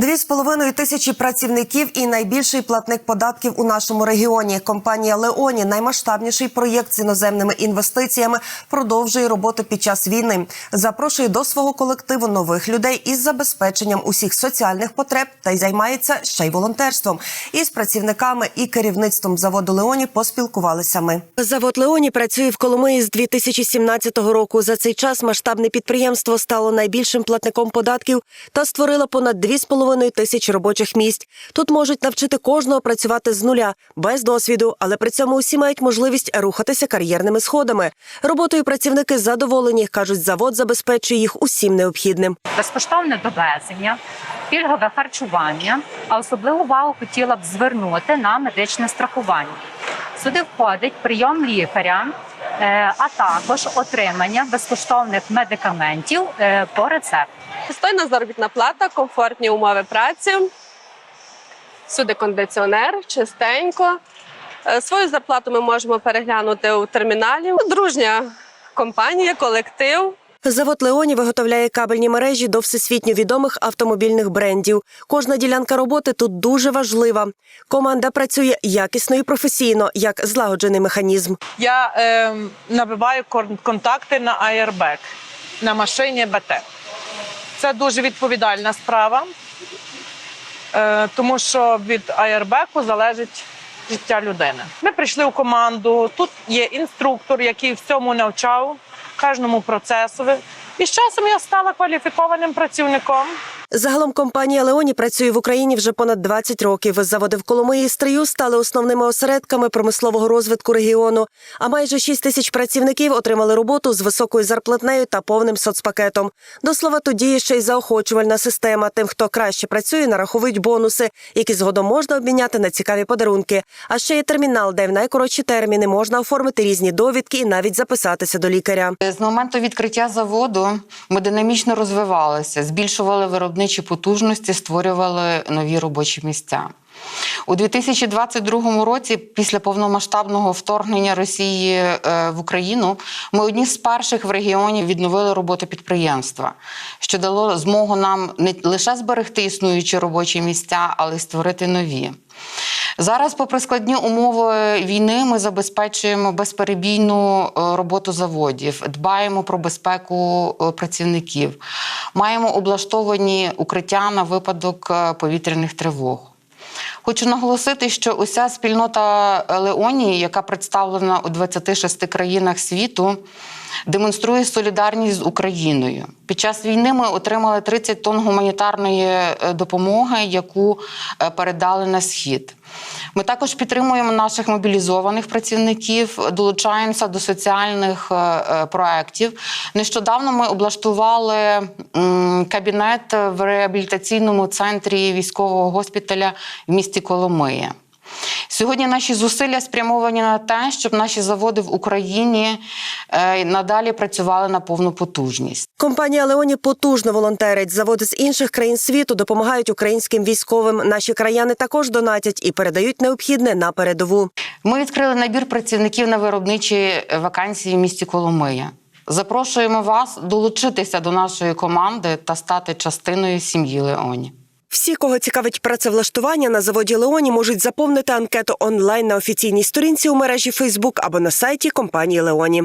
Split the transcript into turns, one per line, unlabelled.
Дві з половиною тисячі працівників і найбільший платник податків у нашому регіоні. Компанія Леоні, наймасштабніший проєкт з іноземними інвестиціями, продовжує роботу під час війни. Запрошує до свого колективу нових людей із забезпеченням усіх соціальних потреб та й займається ще й волонтерством. Із працівниками і керівництвом заводу Леоні поспілкувалися ми. Завод Леоні працює в Коломиї з 2017 року. За цей час масштабне підприємство стало найбільшим платником податків та створило понад 2,5 тисяч робочих місць. Тут можуть навчити кожного працювати з нуля без досвіду, але при цьому усі мають можливість рухатися кар'єрними сходами. Роботою працівники задоволені. кажуть, завод забезпечує їх усім необхідним.
безкоштовне довезення, пільгове харчування, а особливу увагу хотіла б звернути на медичне страхування. Сюди входить прийом лікаря, а також отримання безкоштовних медикаментів е, по рецепту.
Достойна заробітна плата, комфортні умови праці. Всюди кондиціонер, чистенько. Е, Свою зарплату ми можемо переглянути у терміналі. Дружня компанія, колектив.
Завод Леоні виготовляє кабельні мережі до всесвітньо відомих автомобільних брендів. Кожна ділянка роботи тут дуже важлива. Команда працює якісно і професійно, як злагоджений механізм.
Я е, набиваю кон- контакти на Airbag на машині БТ. Це дуже відповідальна справа, е, тому що від Airbag залежить життя людини. Ми прийшли у команду. Тут є інструктор, який всьому навчав, кожному процесові. І з часом я стала кваліфікованим працівником.
Загалом компанія Леоні працює в Україні вже понад 20 років. Заводи в Коломиї і Стрию стали основними осередками промислового розвитку регіону. А майже 6 тисяч працівників отримали роботу з високою зарплатнею та повним соцпакетом. До слова, тут діє ще й заохочувальна система. Тим, хто краще працює, нараховують бонуси, які згодом можна обміняти на цікаві подарунки. А ще є термінал, де в найкоротші терміни можна оформити різні довідки і навіть записатися до лікаря.
З моменту відкриття заводу ми динамічно розвивалися, збільшували виробничі потужності, створювали нові робочі місця. У 2022 році, після повномасштабного вторгнення Росії е, в Україну, ми одні з перших в регіоні відновили роботу підприємства, що дало змогу нам не лише зберегти існуючі робочі місця, але й створити нові. Зараз, попри складні умови війни, ми забезпечуємо безперебійну е, роботу заводів, дбаємо про безпеку е, працівників, маємо облаштовані укриття на випадок е, повітряних тривог. Хочу наголосити, що уся спільнота Леонії, яка представлена у 26 країнах світу, демонструє солідарність з Україною. Під час війни ми отримали 30 тонн гуманітарної е, допомоги, яку е, передали на схід. Ми також підтримуємо наших мобілізованих працівників, долучаємося до соціальних е, проєктів. Нещодавно ми облаштували кабінет в реабілітаційному центрі військового госпіталя в місті Коломия. Сьогодні наші зусилля спрямовані на те, щоб наші заводи в Україні е, надалі працювали на повну потужність.
Компанія Леоні потужно волонтерить. Заводи з інших країн світу допомагають українським військовим. Наші краяни також донатять і передають необхідне на передову.
Ми відкрили набір працівників на виробничі вакансії в місті Коломия. Запрошуємо вас долучитися до нашої команди та стати частиною сім'ї Леоні.
Всі, кого цікавить працевлаштування на заводі Леоні, можуть заповнити анкету онлайн на офіційній сторінці у мережі Фейсбук або на сайті компанії Леоні.